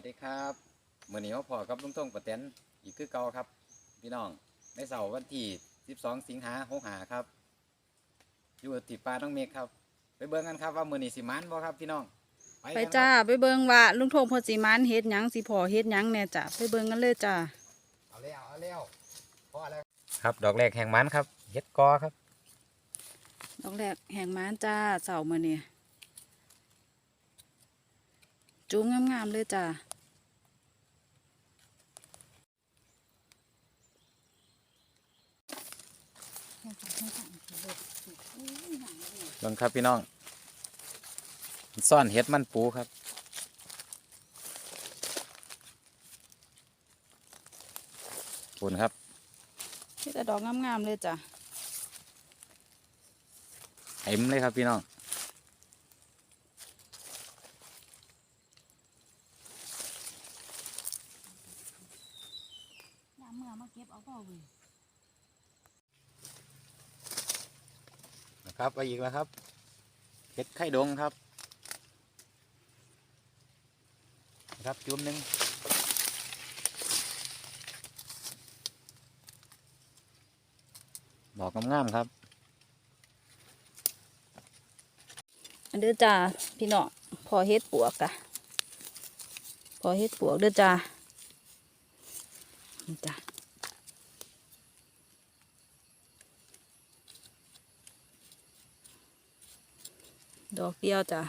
วัสดีครับมื่อนี้มาพอกับลุงทงประเต็นอีกคือเก่าครับ พี่น้องในเสาร์วันที่ 12 สิงหาหกหาครับ อยู่ที่ป่าน้องเมฆครับ ไปเบิ่งกันครับว่ามื่อนี้สิมันบ่ครับพี่น้องไปกันจ้าครับไปเบิ่งว่าลุงทงเพอสิมานเฮ็ดหยังสิพอเฮ็ดหยังแหน่จ้าไปเบิ่งกันเลยจ้าเอาแล้วเอาแล้วพอแล้วครับ ดอกแรกแห่งมันครับเฮ็ดกอครับ ดอกแรกแห่งมานจ้าเสาร์มื้อนี้จุ้มงามๆเลยจ้า เบิ่งครับพี่น้องซ่อนเฮ็ดมันปูครับ ปูนครับเฮ็ดแต่ดอกงามๆเลยจ้าเต็มเลยครับพี่น้องยามเมื่อมาเก็บเอาพ่อเว้ย นะ ครับไปอีกแล้วครับเห็ดไข่ดงครับนะครับจุ่มหนึ่งดอกงามๆครับ อันเด้อจ้าพี่น้องพอเฮ็ดปวกกะพอเฮ็ดปวกเด้อจ้านี่จ้า ดอกเดียวจ้า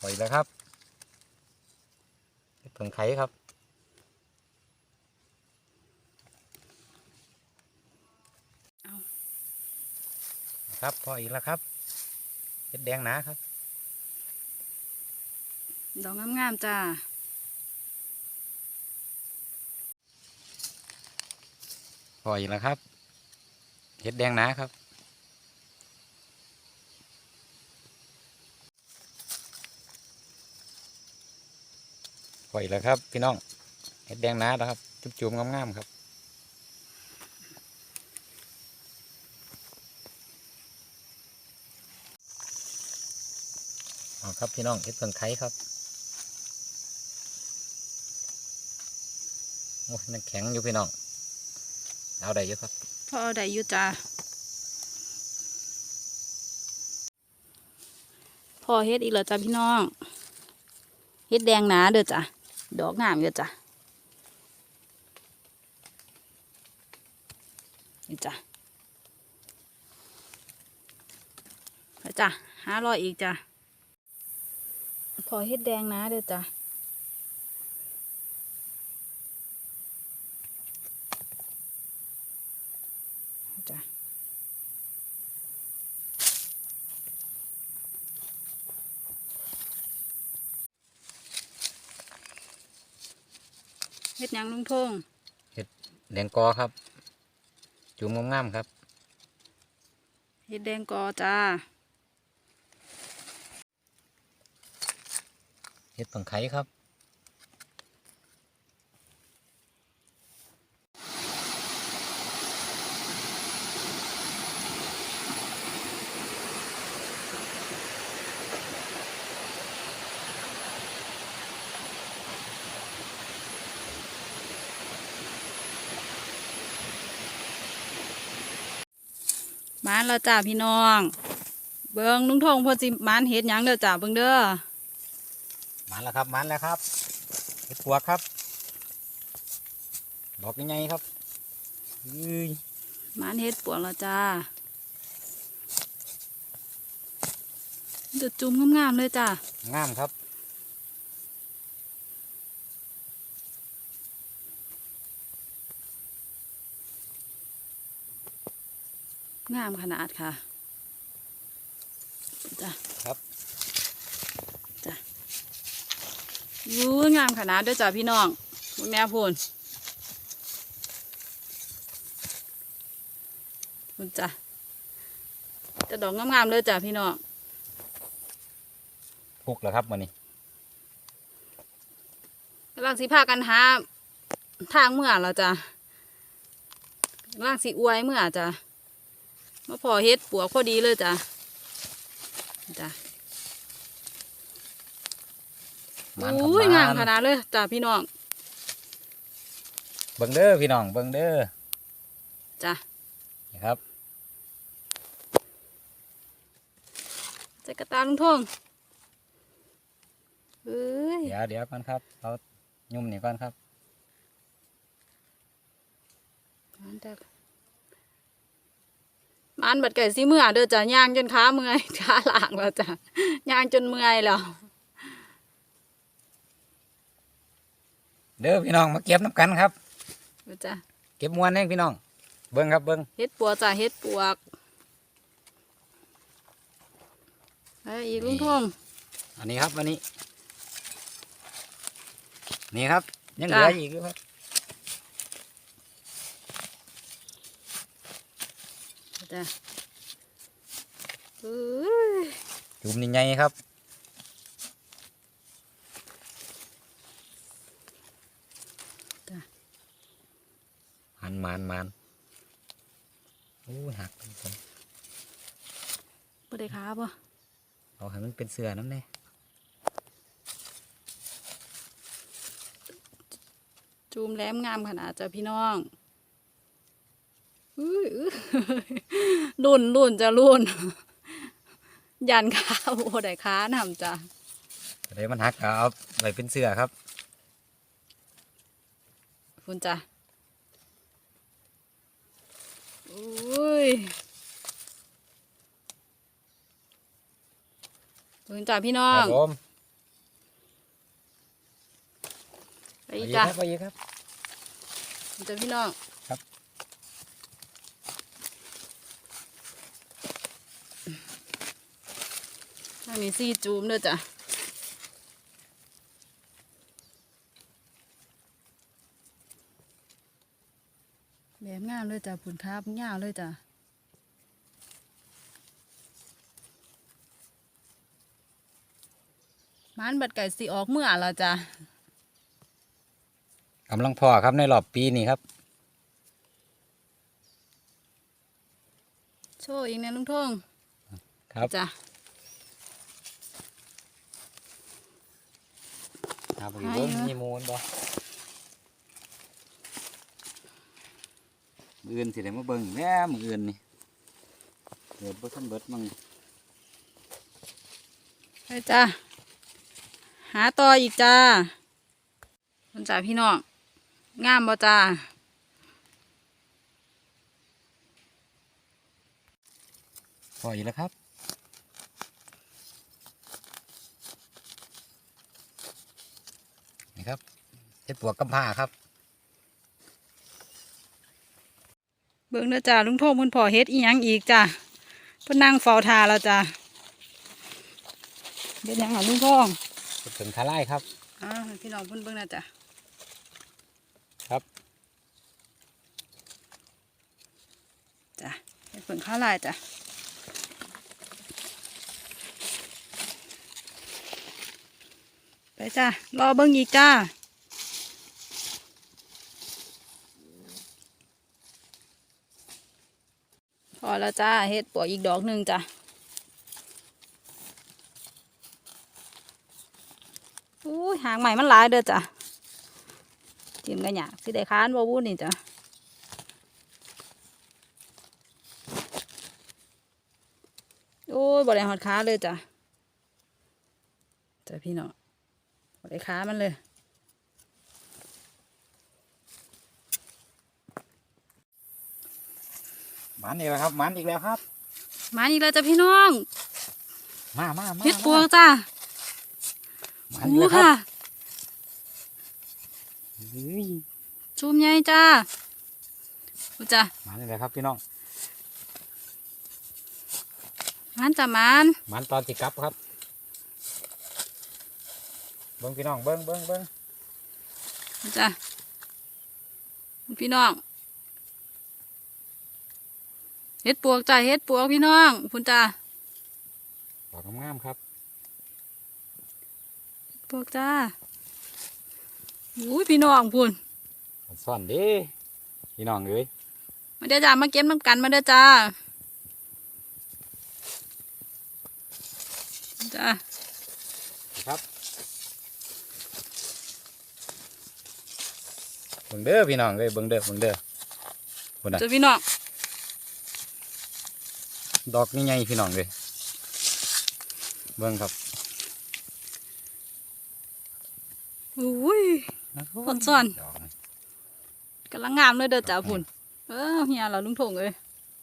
ปล่อยแล้วครับเห็ดเผิงไข่ครับครับพออีกแล้วครับเห็ดแดงหนาครับ ดอกงามๆจ้าพออีกแล้วครับเห็ดแดงหนาครับ พออีกแล้วครับ พี่น้องเห็ดแดงนาแล้วครับ จุ่มๆงามๆครับเอครับพี่น้องเห็ดเพิ่งไข่ครับโอ้ยนั่นแข็งอยู่พี่น้องเอาได้อยู่ครับพอได้อยู่จ้าพอเฮ็ดอีกแล้วจ้าพี่น้อง เฮ็ดแดงหนาเด้อจ้า ดอกงามอยู่จ้ะนี่จ้ะจ้ะห้ารอยอีกจ้ะพอเฮ็ดแดงนะเด้อจ้ะ ฮ็ดหยังลุงทงแดงกอครับ จุ่มงามๆครับเฮ็ดแดงกอจ้าเห็ดเพิ่งไข่ครับ มานแล้วจ้าพี่น้อง เบิงลุงทงเพอสิมานเฮ็ดหยังเด้อจ้าเบิงเด้อมันแล้วครับมันแล้วครับเห็ดปวกครับ ดอกยังไงครับอุ้ยมานเฮ็ดปวงแล้วจ้าเดือดจุ่มงามๆเลยจ้างามครับ งามขนาดค่ะจ้าครับยู้งามขนาดเด้อจ้าพี่น้องมึงแม่พูนพูนจ้าจะดอกงามๆเลยจ้าพี่น้องพุกแล้วครับมันนี้กำลังสิพากันหาทางเมื่อแล้วจ้ะกำลังสิอวยเมื่อจ้ะ มาพอเฮ็ดปวกพอดีเลยจ้ะจ้ะมันครับอุ้ยงามมัขนาดเลยจ้าพี่น้องเบิ่งเด้อพี่น้องเบิ่งเด้อจ้านี่ครับใส่กระตาลุงทงเอ้ยเดี๋ยวเดี๋ยวก่อนครับเรายุ่มนี่ก่อนครับมันแต่มันบัดไก่สิเมื่อเด้อจ้ะย่างจนขาเมื่อยขาหลางแล้วจ้ะย่างจนเมื่อยแล้วเด้อพี่น้องมาเก็บน้ำกันครับเด้อจ้ะเก็บมวนเองพี่น้อง เบิ่งครับเบิ่งเฮ็ดปัวจ้ะเฮ็ดปวกไปอีกลุงทงอันนี้ครับอันนี้ นี่ครับยังเหลืออีกอยู่ครับ เด้อ จ้ะเอ้ยจุ่มนี่ไงครับมันมันมันโอ้ยหักครับผมบ่ได้ขาบ่เอาให้มันเป็นเสือน้ำเนี่ยจูมแหลมงามขนาดจ้ะพี่น้องอุ้ยอื้อ รุ่นรุ่นจะรุ่น ยันขาโอ้ได้ขานำจ้ะเดี๋ยวมันหักก็เอาไปเป็นเสือครับ คุณจ้ะอุ้ยคุณจ้ะพี่น้อครังบผมไปไปอีกอีกจ้ะครับไปอีกครับคุณจ้ะพี่น้อง ครับถ้ามีซี่จูมด้วยจ้ะแบบงามเลยจ้ะผุนคาบงามเลยจ้ะมันบัดไก่สีออกเมื่อแล้วจ้ะกำลังพอครับในรอบปีนี้ครับ โชว์อีกนะลุงทงครับจ้ะ ครับผมหายเบิ่งเหรอมีมูลบ่มืออื่นสิได้มาเบิ่งแหน่มืออื่นนี่เดี๋ยวบ่ทันเบิดมั่งไปจ้ะหาต่ออีกจ้าคุณจ้าพี่น้องงามบ่จ้าพออีกแล้วครับนี่ครับ เห็ดปวกกำผ้าครับ เบิ่งเด้อจ้าลุงโทงเพิ่นพอเฮ็ดอีหยังอีกจ้าเพิ่นนั่งเฝ้าทาแล้วจ้าเฮ็ดหยังอะลุงโทงถึงทาไล่ครับอ่าให้พี่น้องเพิ่นเบิ่งนะจ้าครับจ้าเฮ็ดเพิ่นข้าวลายจ้าไปจ้ารอเบิ่งอีกจ้า พอแล้วจ้าเฮ็ดปวกอีกดอกหนึ่งจ้ะอู้ยหางใหม่มันหลายเด้อจ้ะจิมกันหยากสิได้ค้านบ่วู้นี่จ้ะโอ้ยบ่ได้หอดขาเลยจ้ะจ้ะพี่เน้องบ่ได้ขามันเลย มันอีกแล้วครับมันอีกแล้วครับมาอีกแล้วจ้ะพี่น้องมามามาเฮ็ดปวกจ้ะมันอีกอู้แล้วครัค่ะบเฮ้ยชุมใหญ่จ้าอู้จ้ะมันอีกแล้วครับพี่น้องมันจ้ะมันมันตอนสิกลับครับเบิ้งพี่น้องเบิ้งเบิ้งเบิ้งจ้ะพี่น้อง เฮ็ดปวกจ้าเฮ็ดปวกพี่น้องคุณจ้าปวกงามๆครับปวกจ้าอุ้ยพี่น้องพุ่นสอนเด้พี่น้องเอ้ยมาเด้อจ้ามาเก็บน้ำกันมาเด้อจ้าจ้าครับเบิ่งเด้อพี่น้องเอ้ยเบิ่งเด้อเบิ่งเด้อพุ่จ้าพี่น้อง ดอกนี่ใหญ่พี่น้องเลยเบิ่งครับอุ้ยคนซ่อนดอกนี่กำลังงามเลยเด้อจ้าพุ่นเออเฮียเราลุงทงเอ้ย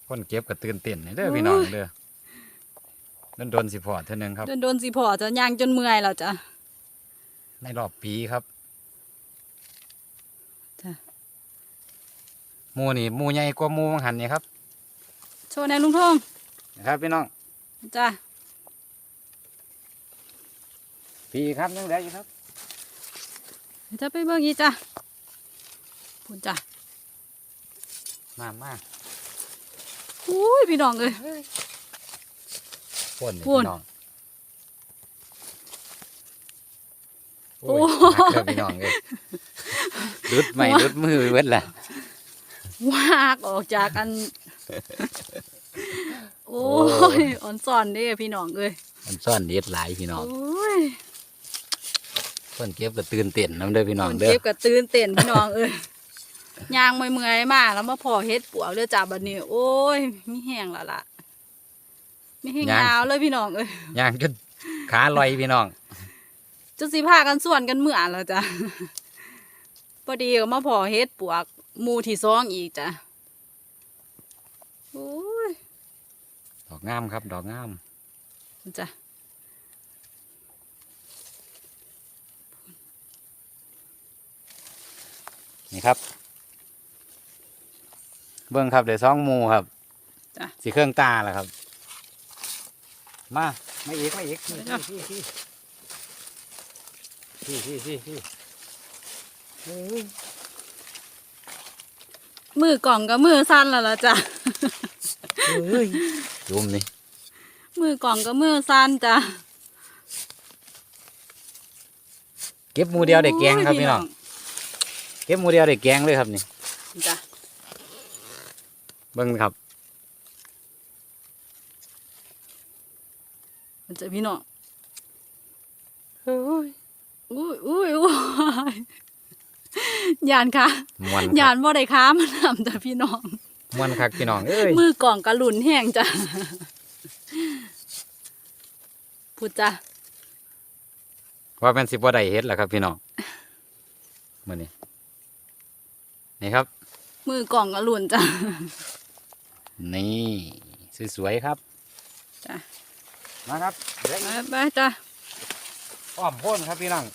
คนเก็บก็ตื่นเต้นนี่เด้อโอ้ยพี่น้องเด้อโดนๆสิพอเท่านึงครับโดนโดนๆสิพอจะย่างจนเมื่อยแล้วจ้ะในรอบปีครับจ้ะหมูนี่หมูใหญ่กว่าหมูบางหันนี่ครับ โชว์ในลุงทง นะครับพี่น้องจ้ะปีครับยังเหลืออยู่ครับเดี๋ยวจะไปเบิ่งอีกจ้ะพุ่นจ้ะมามาอุ้ยพี่น้องเอ้ยพ่นนี่พ่นพี่น้องโอ้โอ้ยหนักเด้อพี่น้องเลยดุดไม่ดุดมือเวทแหละวากออกจากอัน โอ้ยอ่อนซ่อนเด้พี่น้องเอ้ยมันซ่อนเด็ดหลายพี่น้องโอ้ยคนเก็บก็ตื่นเต้นน้ำเด้อพี่น้องคนเด้อเก็บกับตื่นเต้นพี่น้องเอ้ยย่างเมื่อยๆมาแล้วมาพอเฮ็ดปวกเด้อจ้าบัดนี้ โอ้ยมีแห้งแล้วล่ะมีแห้งยาวเลยพี่น้องเอ้ยย่างจนขาลอยพี่น้องจุดสิพากันส่วนกันเมื่อแล้วจ้ะพอดีก็มาพอเฮ็ดปวกหมูที่ซองอีกจ้ะโอ้ยด อกงามครับ ดอกงามจ้ะนี่ครับ เบิ้งครับเดี๋ยวซองหมูครับจ้ะสีเครื่องตาแหละครับ มาไม่อีกไม่อีกนี่เดี๋ยวพี่พี่พี่พี่พี่พี่เฮ้ยมือกล่องกับมือสั้นแล้วล่ะจ้ะเฮ้ย จุ่มนี่มือกล่องกับมือสั้นจ้ะเก็บหมูเดียวได้แกงครับพี่น้องเก็บหมูเดียวได้แกงเลยครับนี่จ้ะเบิ้งครับจ้ะพี่น้องเฮ้ยอุ้ยอุ้ยอุ้ยยานค่ะมวนยาครับนบ่ได้ค้ามันทำจ้ะพี่น้อง มวนคักพี่น้องเอ้ยมือกล่องกระหลุนแห้งจ้ะพูดจ้ะว่าเป็นสิบว่าได้เฮ็ดแหละครับพี่น้องมื่อนี้นี่ครับ มือกล่องกระหลุนจ้ะนี่สวยๆครับจ้ะมาครับเหลือไปอีกไปจ้ะอ้อมโพ่นครับพี่น้อง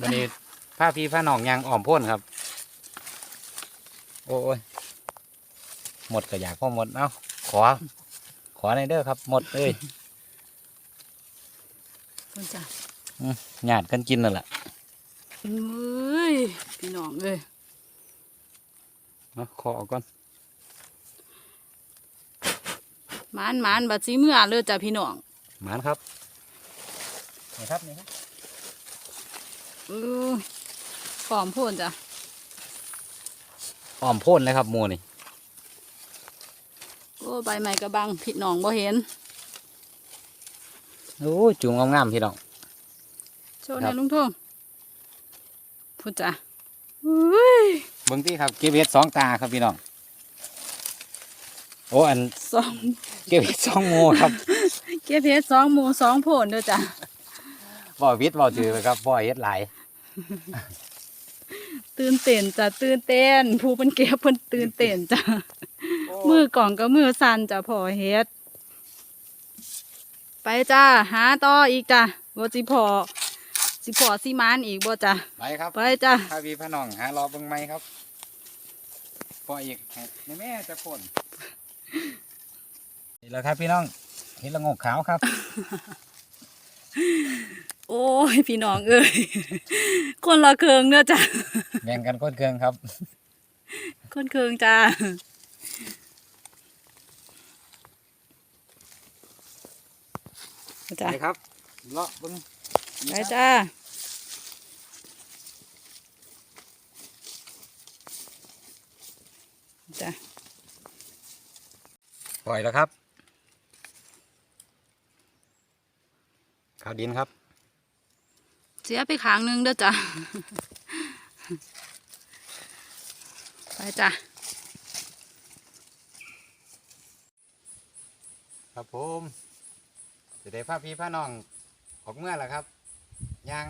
วันนี้ผ้าพี่ผ้าน้องยางอ้อมโพ่นครับ โอ้ย หมดก็อยากพ่อหมดเอ้าขอ ขอในอยเด้อครับ หมดเลยพูดจ้ะหยาดกันกินนั่นแหละเอ้ยพี่น้องเอ้ยมาขอเอาก่อนหมานหมานบัดซีเมื่อเลยจ้ะพี่น้องหมานครับนี่ครับนี่ครับเออพร้อมพูนจ้ะอ้อมโพ่นเลยครับหมูนี่ โอ้ใบไม้กระบังพี่น้องบ่เห็นโอ้ยจุงงามๆพี่น้องโชว์คในรับลุงทงพูดจ้ะเอ้ยเบิ่งที่ครับเก็บเห็ดสองตาครับพี่น้องโอ้อันสองเก็บเห็ดสองโมครับ เก็บเพชรสองหมูสองโผลเด้อจ้ะบ่วิทย์บ่จือเลยครับบ่เฮ็ดหลายตื่นเต้นจ้ะตื่นเต้นผู้เป็นเก็บเพิ่นตื่นเต้นจ้ะ มือกล่องกับมือสั่นจ้ะพอเฮ็ด ไปจ้าหาต่ออีกจ้ะบ่สิพอสิพอสิมานอีกบ่จ้ะไปครับไปจ้ะพาพี่พาน้องหารอเบิ่งไหมครับพออีกให้แม่จะพ่นนี่แหละครับพี่น้องเห็ดละโงกขาวครับ โอ้ยพี่น้องเอ้ยคนละเครืองเด้อจ้ะแบ่งกันก้นเครื่องครับ คนเครืองจ้า จ้ะไปครับเลาะเบิ่งไปจ้าจ้ะปล่อยแล้วครับข้าวดินครับ เสียไปขางหนึงเด้อจ้ะไปจ้ะครับผม จะได้พาพี่พาน้องออกเมื่อแล้วครับยาง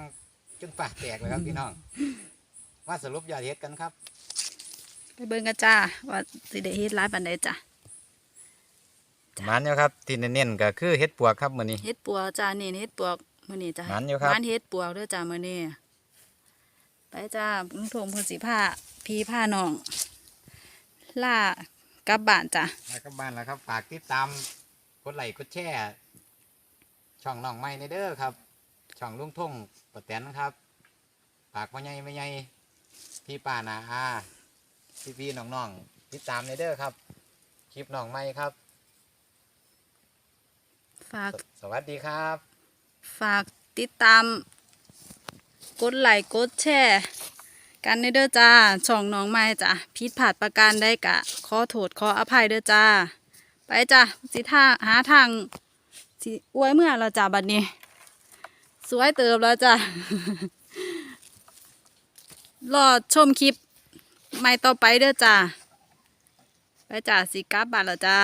จนปากแตกเลยครับพี่น้อง มาสรุปยอดเฮ็ดกันครับ ไปเบิ่งกันจ้าว่าสิได้เฮ็ดหลายปานใดจ้ะมันอยู่ครับที่เน้นๆก็คือเฮ็ดปวกครับมื้อนี้ เฮ็ดปัวจ้านี่เฮ็ดปวกมื้อนี้จ้ะหมานอยู่ครับหมานเฮ็ดปัวเด้อจ้ามื้อนี้ไปจ้าลุงทงเพิ่นสิพาพี่พาน้องล่ากลับบ้านจ้ะมากับบ้านแล้วครับ ฝากติดตามกดไลค์กดแชร์ ช่องน้องใหม่ในเด้อครับ ช่องลุงทุ่งปะแตนครับฝากพ่อใหญ่แม่ใหญ่พี่ป้านาอาพี่พี่ๆน้องๆติดตามในเด้อครับ คลิปน้องใหม่ครับ ฝากสสวัสดีครับ ฝากติดตาม กดไลค์กดแชร์กันในเด้อจ้า ช่องน้องใหม่จ้ะผิดพลาดประการได้กะขอโทษขออภัยเด้อจ้า ไปจ้ะสิท่าหาทาง สิอวยเมื่อเราจ้าบัดนี้ สวยเติบแล้วจ้ะรอชมคลิปใหม่ต่อไปเด้อจ้าไปจ้าสิกลับบ้านแล้วจ้า